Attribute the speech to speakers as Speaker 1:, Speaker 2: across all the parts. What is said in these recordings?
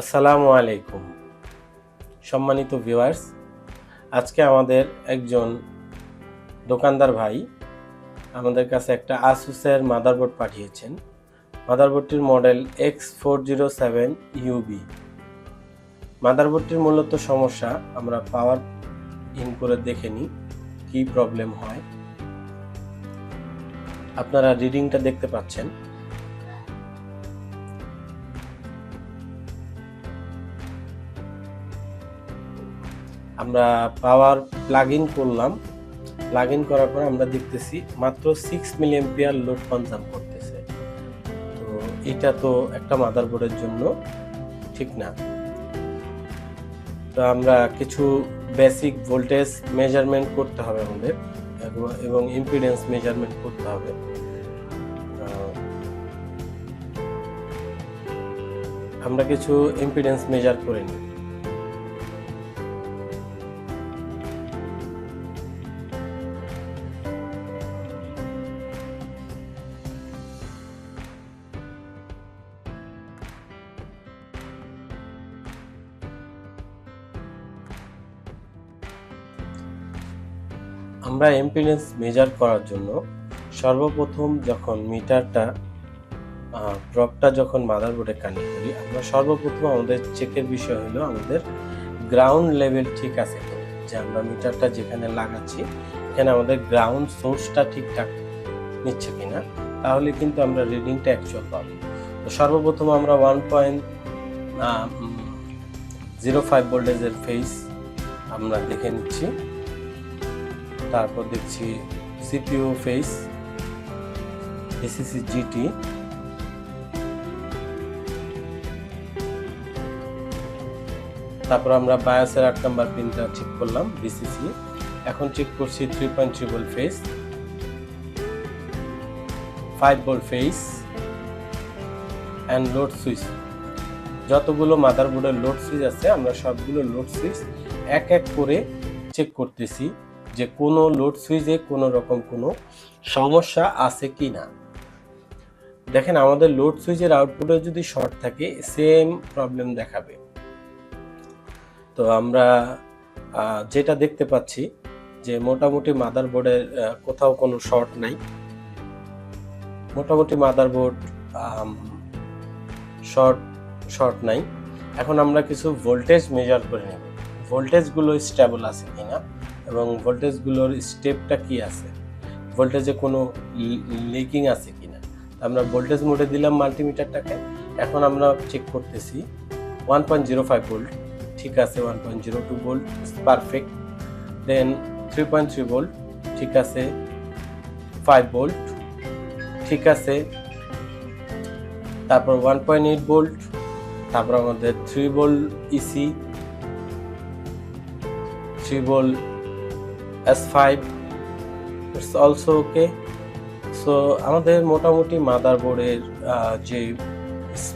Speaker 1: আসসালামু আলাইকুম। সম্মানিত ভিউয়ার্স, আজকে আমাদের একজন দোকানদার ভাই আমাদের কাছে একটা আসুসের মাদারবোর্ড পাঠিয়েছেন। মাদারবোর্ডটির model X four zero seven U মাদারবোর্ডটির মূলত সমস্যা, আমরা পাওয়ার ইন করে দেখে নিই কী প্রবলেম হয়। আপনারা রিডিংটা দেখতে পাচ্ছেন। আমরা পাওয়ার প্লাগ ইন করলাম। প্লাগ ইন করার পর আমরা দেখতেছি মাত্র six milli ampere load consume করতেছে। তো এটা তো একটা মাদারবোর্ডের জন্য ঠিক না। তো আমরা কিছু বেসিক ভোল্টেজ মেজারমেন্ট করতে হবে আমাদের, এবং ইম্পিডেন্স মেজারমেন্ট করতে হবে। আমরা কিছু ইম্পিডেন্স মেজার করে নিই। আমরা এমপিডেন্স মেজার করার জন্য সর্বপ্রথম যখন মিটারটা ড্রপটা যখন মাদারবোর্ডে কানেক্ট করি, আমরা সর্বপ্রথম আমাদের চেকের বিষয় হলো আমাদের গ্রাউন্ড লেভেল ঠিক আছে যে আমরা মিটারটা যেখানে লাগাচ্ছি, এখানে আমাদের গ্রাউন্ড সোর্সটা ঠিকঠাক নিচ্ছে কিনা, তাহলে কিন্তু আমরা রিডিংটা অ্যাকচুয়াল পাবো। তো সর্বপ্রথম আমরা ওয়ান পয়েন্ট জিরো ফাইভ ভোল্টেজের ফেস আমরা দেখে নিচ্ছি। তারপর দেখছি সিপিইউ ফেস এসিসি জিটি তারপর আমরা বায়াসের আট নাম্বার পিনটা চেক করলাম বিসিসি এখন চেক করছি three point three volt phase five volt phase and load switch যতগুলো মাদারবোর্ডের লোড সুইচ আছে, আমরা সবগুলো লোড সুইচ এক এক করে চেক করতেছি। যে কোনো লোড সুইচে কোনো রকম কোনো সমস্যা আছে কি না। দেখেন, আমাদের লোড সুইচের আউটপুটে যদি শর্ট থাকে সেম প্রবলেম দেখাবে। তো আমরা যেটা দেখতে পাচ্ছি যে মোটামুটি মাদারবোর্ডের কোথাও কোনো শর্ট নাই। মোটামুটি মাদারবোর্ড শর্ট শর্ট নাই। এখন আমরা কিছু ভোল্টেজ মেজার করে নেব। ভোল্টেজগুলো স্টেবল আছে কিনা? এবং ভোল্টেজগুলোর স্টেপটা কি আছে? ভোল্টেজে কোনো লিকিং আছে কি না আমরা ভোল্টেজ মোডে দিলাম মাল্টিমিটারটাকে এখন আমরা চেক করতেছি one point zero five volt ঠিক আছে one point zero two volt perfect then three point three volt ঠিক আছে ফাইভ ভোল্ট ঠিক আছে, তারপর ওয়ান পয়েন্ট এইট ভোল্ট তারপর আমাদের three volt EC three volt S five it's also okay so আমাদের মোটামুটি মাদারবোর্ডের যে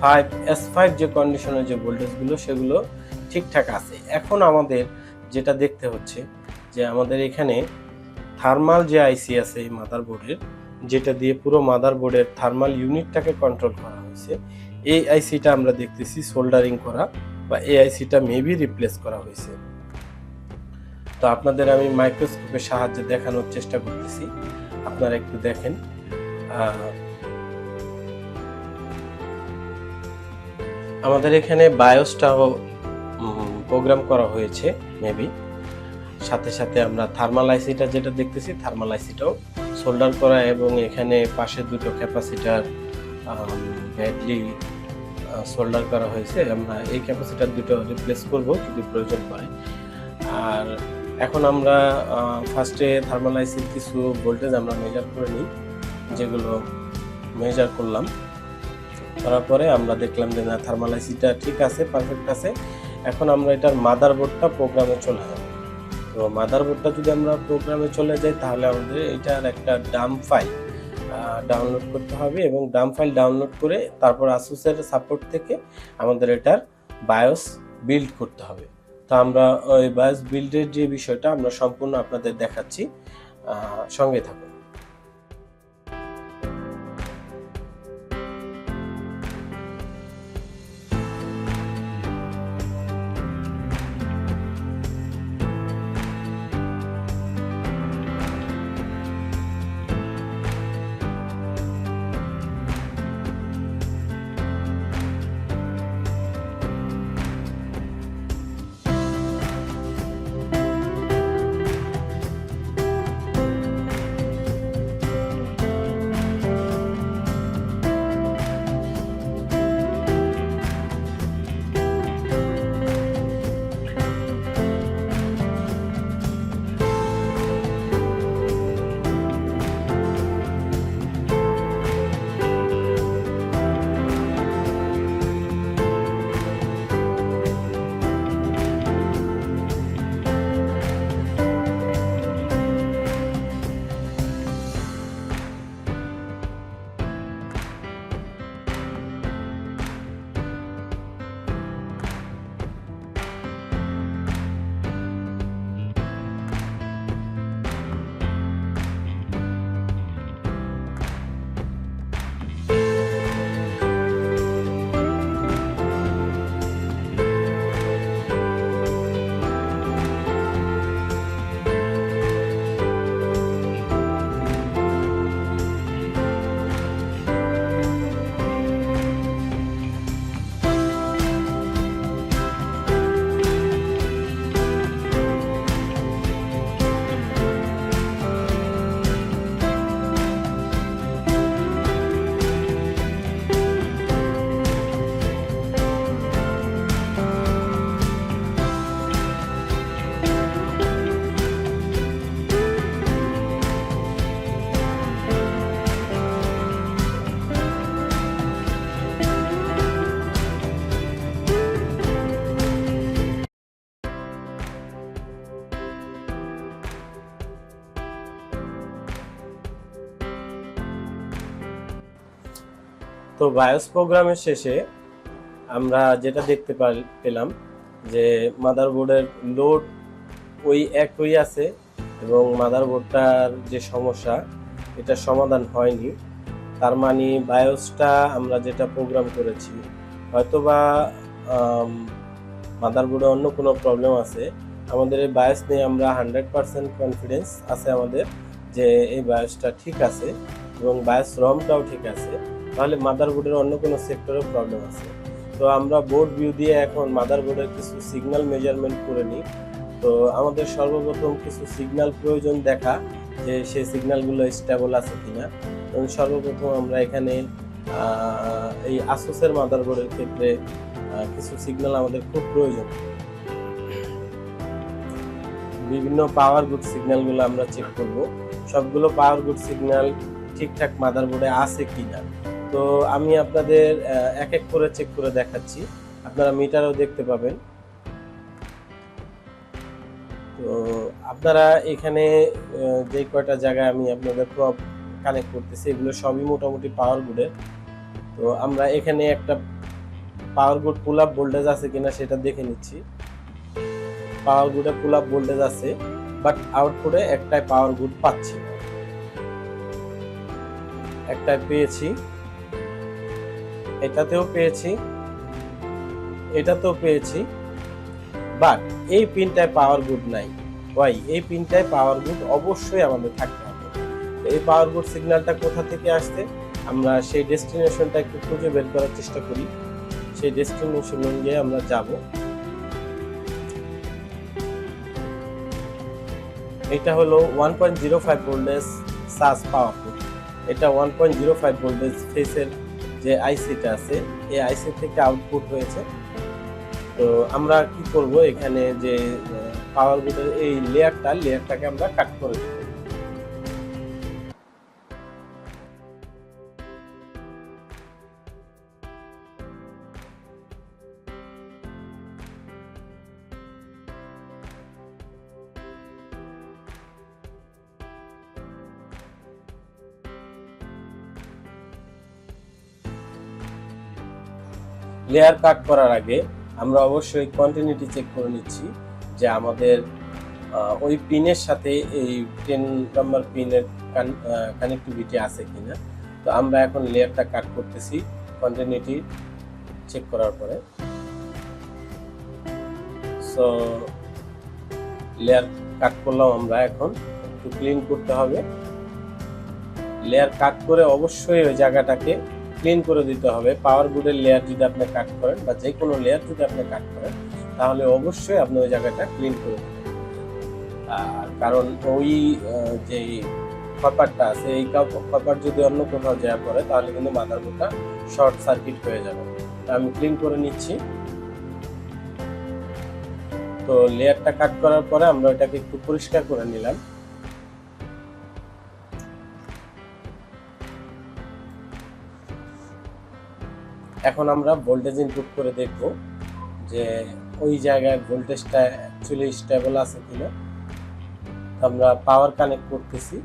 Speaker 1: ফাইভ এস ফাইভ যে কন্ডিশনের যে ভোল্টেজগুলো সেগুলো ঠিকঠাক আছে। এখন আমাদের যেটা দেখতে হচ্ছে, যে আমাদের এখানে থার্মাল যে আইসি আছে এই মাদারবোর্ডের যেটা দিয়ে পুরো মাদারবোর্ডের থার্মাল ইউনিটটাকে কন্ট্রোল করা হয়েছে, এই আইসিটা আমরা দেখতেছি সোল্ডারিং করা বা এই আইসিটা মেবি রিপ্লেস করা হয়েছে। তো আপনাদের আমি মাইক্রোস্কোপের সাহায্যে দেখানোর চেষ্টা করতেছি। আপনারা একটু দেখেন। আমাদের এখানে বায়োসটাও প্রোগ্রাম করা হয়েছে মেবি সাথে সাথে আমরা থার্মাল আইসিটা যেটা দেখতেছি থার্মাল আইসিটাও সোল্ডার করা এবং এখানে পাশে দুটো ক্যাপাসিটার ব্যাডলি সোল্ডার করা হয়েছে। আমরা এই ক্যাপাসিটার দুটো রিপ্লেস করব যদি প্রয়োজন পড়ে। আর এখন আমরা ফার্স্টে থার্মাল আইসির কিছু ভোল্টেজ আমরা মেজার করে নিই, যেগুলো মেজার করলাম। করার পরে আমরা দেখলাম যে, না থার্মাল আইসিটা ঠিক আছে পারফেক্ট আছে। এখন আমরা এটার মাদারবোর্ডটা প্রোগ্রামে চলে যাব। তো মাদারবোর্ডটা যদি আমরা প্রোগ্রামে চলে যাই, তাহলে আমাদের এটার একটা ডাম ফাইল ডাউনলোড করতে হবে এবং ডাম ফাইল ডাউনলোড করে তারপর আসুসের সাপোর্ট থেকে আমাদের এটার বায়োস বিল্ড করতে হবে। তো আমরা ওই বাস বিল্ডের যে বিষয়টা আমরা সম্পূর্ণ আপনাদের দেখাচ্ছি। সঙ্গে থাকুন। বায়োস প্রোগ্রামের শেষে আমরা যেটা দেখতে পেলাম যে মাদারবোর্ডের লোড ওই একই আছে এবং মাদারবোর্ডটার যে সমস্যা এটা সমাধান হয়নি। তার মানে বায়োসটা আমরা যেটা প্রোগ্রাম করেছি, হয়তোবা মাদারবোর্ডে অন্য কোনো প্রবলেম আছে। আমাদের এই বায়োস নিয়ে আমরা হান্ড্রেড পার্সেন্ট কনফিডেন্স আছে আমাদের যে এই বায়োসটা ঠিক আছে এবং বায়োস রমটাও ঠিক আছে। তাহলে মাদারবোর্ডের অন্য কোনো সেক্টরেও প্রবলেম আছে। তো আমরা বোর্ড ভিউ দিয়ে এখন মাদারবোর্ডের কিছু সিগন্যাল মেজারমেন্ট করে নিই। তো আমাদের সর্বপ্রথম কিছু সিগন্যাল প্রয়োজন দেখা যে সেই সিগন্যালগুলো স্টেবল আছে কিনা। এবং সর্বপ্রথম আমরা এখানে এই আসুসের মাদারবোর্ডের ক্ষেত্রে কিছু সিগন্যাল আমাদের খুব প্রয়োজন। বিভিন্ন পাওয়ার গুড সিগন্যালগুলো আমরা চেক করব। সবগুলো পাওয়ার গুড সিগন্যাল ঠিকঠাক মাদারবোর্ডে আছে কিনা? তো আমি আপনাদের এক এক করে চেক করে দেখাচ্ছি। আপনারা মিটারও দেখতে পাবেন। তো আপনারা এখানে যে কয়টা জায়গায় আমি আপনাদের প্রপ কানেক্ট করতেছি, এগুলো সবই মোটামুটি পাওয়ার গুডের তো আমরা এখানে একটা power good pull up voltage আছে কিনা সেটা দেখে নিচ্ছি। পাওয়ার গুডে পুল আপ ভোল্টেজ আছে বাট আউটপুটে একটাই পাওয়ার গুড পাচ্ছি। একটাই পেয়েছি। এটাতেও পেয়েছি এটাতেও পেয়েছি। বাট এই পিনটায় পাওয়ার গুড নাই। ওয়াই এই পিনটায় পাওয়ার গুড অবশ্যই আমাদের থাকতে হবে। এই পাওয়ার গুড সিগন্যালটা কোথা থেকে আসছে? আমরা সেই ডেস্টিনেশনটা একটু খুঁজে বের করার চেষ্টা করি। সেই ডেস্টিনেশন অনুযায়ী আমরা যাব। এটা হলো one point zero five voltage সাস power এটা one point zero five voltage ফেসের যে আইসিটা আছে, এই আইসি থেকে আউটপুট হয়েছে। তো আমরা কি করব এখানে যে পাওয়ার গুডের এই লেয়ারটা লেয়ারটাকে আমরা কাট করে দেব। লেয়ার কাট করার আগে আমরা অবশ্যই কন্টিনিউটি চেক করে নিচ্ছি যে আমাদের ওই পিনের সাথে এই টেন নাম্বার পিনের কানেক্টিভিটি আছে কিনা। তো আমরা এখন লেয়ারটা কাট করতেছি কন্টিনিউটি চেক করার পরে। সো লেয়ার কাট করলাম আমরা এখন। একটু ক্লিন করতে হবে। লেয়ার কাট করে অবশ্যই ওই জায়গাটাকে ক্লিন করে দিতে হবে। পাওয়ার গুডের লেয়ার যদি আপনি কাট করেন বা যে কোনো লেয়ার যদি আপনি কাট করেন, তাহলে অবশ্যই আপনি ওই জায়গাটা ক্লিন করে দেবেন। আর কারণ ওই যে কপারটা আছে, এই কপার যদি অন্য কোথাও যাওয়া পড়ে তাহলে কিন্তু মাদারবোর্ডটা শর্ট সার্কিট হয়ে যাবে। আমি ক্লিন করে নিচ্ছি। তো লেয়ারটা কাট করার পরে আমরা ওটাকে একটু পরিষ্কার করে নিলাম। এখন আমরা ভোল্টেজ ইনপুট করে দেখব যে ওই জায়গায় ভোল্টেজটা অ্যাকচুয়ালি স্টেবল আছে কিনা। আমরা পাওয়ার কানেক্ট করতেছি।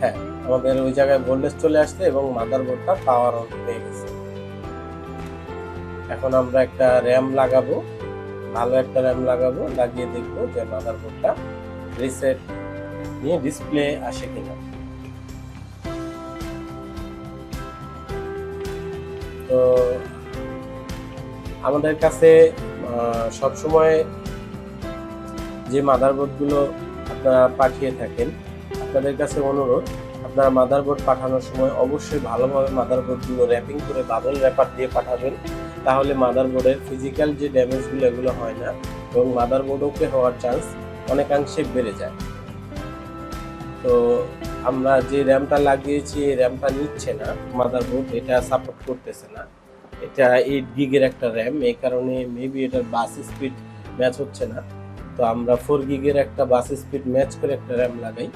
Speaker 1: হ্যাঁ আমাদের ওই জায়গায় ভোল্টেজ চলে আসছে এবং মাদারবোর্ডটা পাওয়ার অন হয়ে গেছে। এখন আমরা একটা র্যাম লাগাবো, ভালো একটা র্যাম লাগাবো, লাগিয়ে দেখব যে মাদারবোর্ডটা রিসেট নিয়ে ডিসপ্লে আসে কিনা। তো আমাদের কাছে সবসময় যে মাদারবোর্ডগুলো আপনারা পাঠিয়ে থাকেন, আপনাদের কাছে অনুরোধ, আপনারা মাদারবোর্ড পাঠানোর সময় অবশ্যই ভালোভাবে মাদারবোর্ডগুলো র্যাপিং করে বাবল র্যাপার দিয়ে পাঠাবেন। তাহলে মাদারবোর্ডের ফিজিক্যাল যে ড্যামেজগুলো এগুলো হয় না এবং মাদারবোর্ড ওকে হওয়ার চান্স অনেকাংশে বেড়ে যায়। তো আমরা যে র্যামটা লাগিয়েছি, এই র্যামটা নিচ্ছে না। মাদারবোর্ড এটা সাপোর্ট করতেছে না। এটা এইট গিগের একটা র্যাম এই কারণে মেবি এটার বাস স্পিড ম্যাচ হচ্ছে না। তো আমরা ফোর গিগের একটা বাস স্পিড ম্যাচ করে একটা র্যাম লাগাই।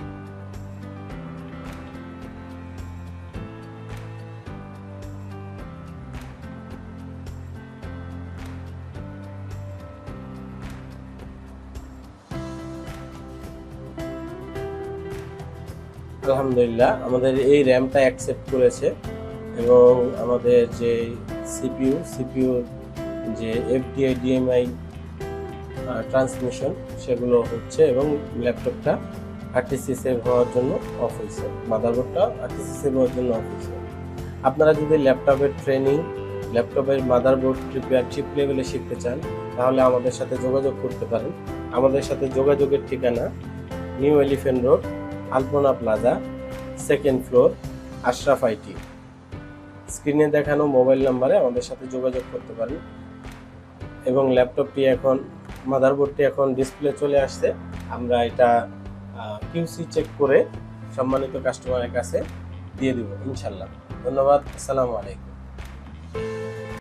Speaker 1: আলহামদুলিল্লাহ, আমাদের এই র্যামটা অ্যাকসেপ্ট করেছে এবং আমাদের যে সিপিইউ সিপিইউ যে এফডিআই, ডিএমআই ট্রান্সমিশন সেগুলো হচ্ছে এবং ল্যাপটপটা আরটিসি সেভ হওয়ার জন্য অফ হয়েছে মাদারবোর্ডটা আরটিসি সেভ হওয়ার জন্য অফ হয়েছে। আপনারা যদি ল্যাপটপের ট্রেনিং ল্যাপটপের মাদারবোর্ড রিপেয়ার চিপ লেভেলে শিখতে চান, তাহলে আমাদের সাথে যোগাযোগ করতে পারেন। আমাদের সাথে যোগাযোগের ঠিকানা New Elephant Road Alpana Plaza second floor, Ashraf IT স্ক্রিনে দেখানো মোবাইল নাম্বারে আমাদের সাথে যোগাযোগ করতে পারেন। এবং ল্যাপটপটি এখন, মাদারবোর্ডটি এখন ডিসপ্লে চলে আসছে। আমরা এটা কিউসি চেক করে সম্মানিত কাস্টমারের কাছে দিয়ে দেব, ইনশাল্লাহ। ধন্যবাদ, আসসালামু আলাইকুম।